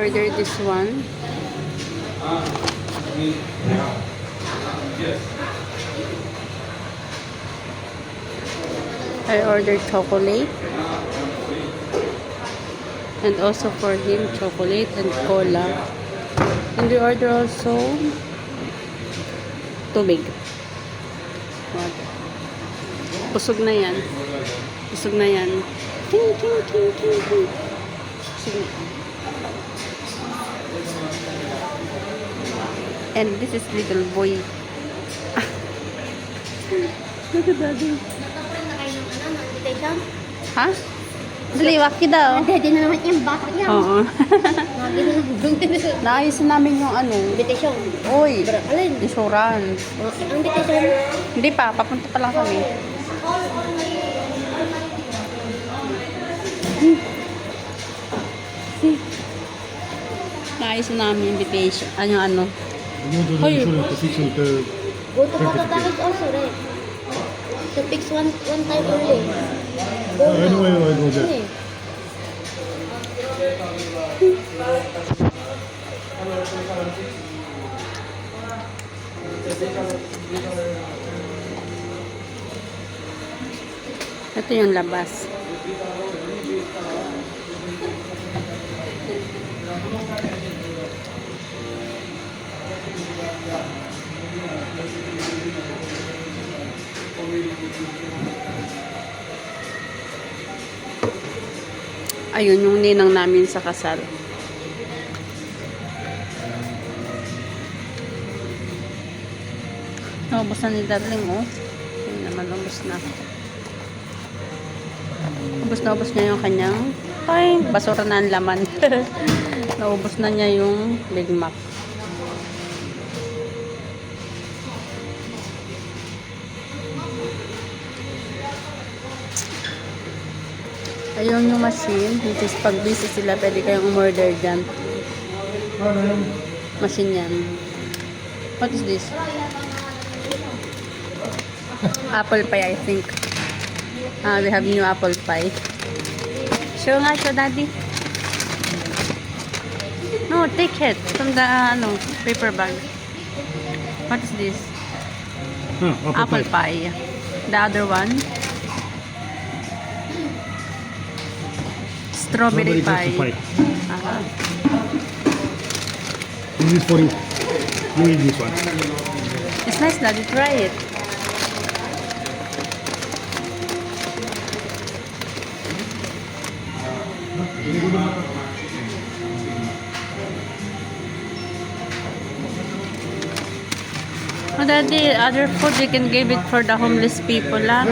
Order this one. I ordered chocolate. And also for him, chocolate and cola. And we order also tubig. Busog na yan. Busog na yan. Ting, ting, ting, ting, ting. Busog na. And this is little boy. Look at daddy. Nakaprint na kayo ng ano? Ha? Dali, waki daw. Hindi na naman yung bata niya. Oo. Naayos na namin yung ano. Invitation. Uy, alin? insurance. Ang invitation. Hindi pa, papunta pa lang kami. Naayos na namin yung invitation. Ano, ano. You want to Go to photo package also, right? To fix one one time only. Go uh, anyway, I know that. Eh. Ito yung labas. Ayun yung ninang namin sa kasal. Naubos na ni Darling, oh. Ayun naman, ubos na. Ubus na ubus niya yung kanyang ay, basura na ang laman. Naubos na niya yung Big Mac. Ayun yung machine. Which is pag busy sila, pwede kayong umorder dyan. Machine yan. What is this? Apple pie, I think. Ah, we have new apple pie. Show nga siya, daddy. No, take it from the, uh, ano, paper bag. What is this? Ah, apple, Apple pie. The other one? Strawberry, Strawberry pie. pie. Aha. This is for you. You eat this one. It's nice, daddy. Try it. Oh, daddy, other food you can give it for the homeless people, lah.